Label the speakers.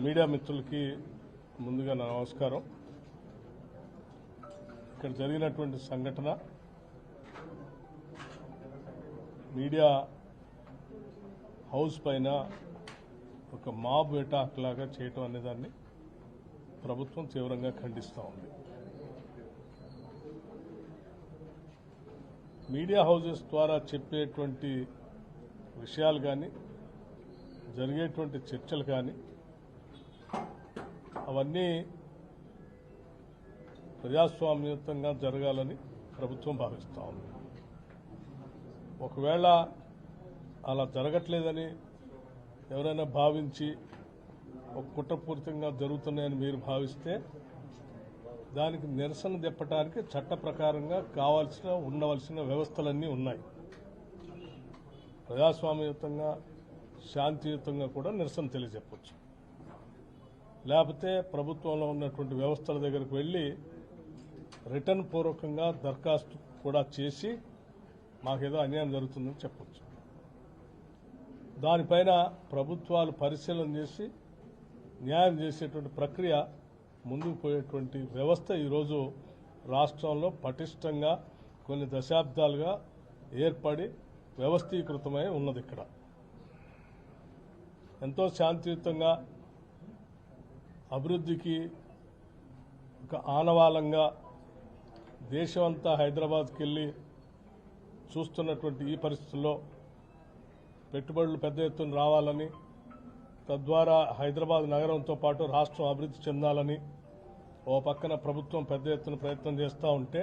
Speaker 1: Media మిత్రులకి ముందుగా నా నమస్కారం. ఇక్కడ జరిగినటువంటి సంఘటన మీడియా హౌస్ పైన ఒక మాబ్ అటాక్ లాగా చేయటం అనేదాన్ని ప్రభుత్వం తీవ్రంగా ఖండిస్తూ ఉంది. మీడియా హౌసెస్ ద్వారా చెప్పేటువంటి విషయాలు కానీ జరిగేటువంటి చర్చలు కానీ అవన్నీ ప్రజాస్వామ్యుతంగా జరగాలని ప్రభుత్వం భావిస్తూ ఉంది. ఒకవేళ అలా జరగట్లేదని ఎవరైనా భావించి ఒక కుట్రపూరితంగా జరుగుతున్నాయని మీరు భావిస్తే దానికి నిరసన తెప్పటానికి చట్ట ప్రకారంగా కావాల్సిన ఉండవలసిన వ్యవస్థలన్నీ ఉన్నాయి. ప్రజాస్వామ్యయుతంగా శాంతియుతంగా కూడా నిరసన తెలియజెప్పచ్చు. లేకపోతే ప్రభుత్వంలో ఉన్నటువంటి వ్యవస్థల దగ్గరకు వెళ్ళి రిటర్న్ పూర్వకంగా దరఖాస్తు కూడా చేసి మాకేదో అన్యాయం జరుగుతుందని చెప్పచ్చు. దానిపైన ప్రభుత్వాలు పరిశీలన చేసి న్యాయం చేసేటువంటి ప్రక్రియ ముందుకు పోయేటువంటి వ్యవస్థ ఈరోజు రాష్ట్రంలో పటిష్టంగా కొన్ని దశాబ్దాలుగా ఏర్పడి వ్యవస్థీకృతమై ఉన్నది ఇక్కడ. ఎంతో శాంతియుతంగా అభివృద్ధికి ఒక ఆనవాలంగా దేశమంతా హైదరాబాద్కి వెళ్ళి చూస్తున్నటువంటి ఈ పరిస్థితుల్లో పెట్టుబడులు పెద్ద ఎత్తున రావాలని తద్వారా హైదరాబాద్ నగరంతో పాటు రాష్ట్రం అభివృద్ధి చెందాలని ఓ పక్కన ప్రభుత్వం పెద్ద ఎత్తున ప్రయత్నం చేస్తూ ఉంటే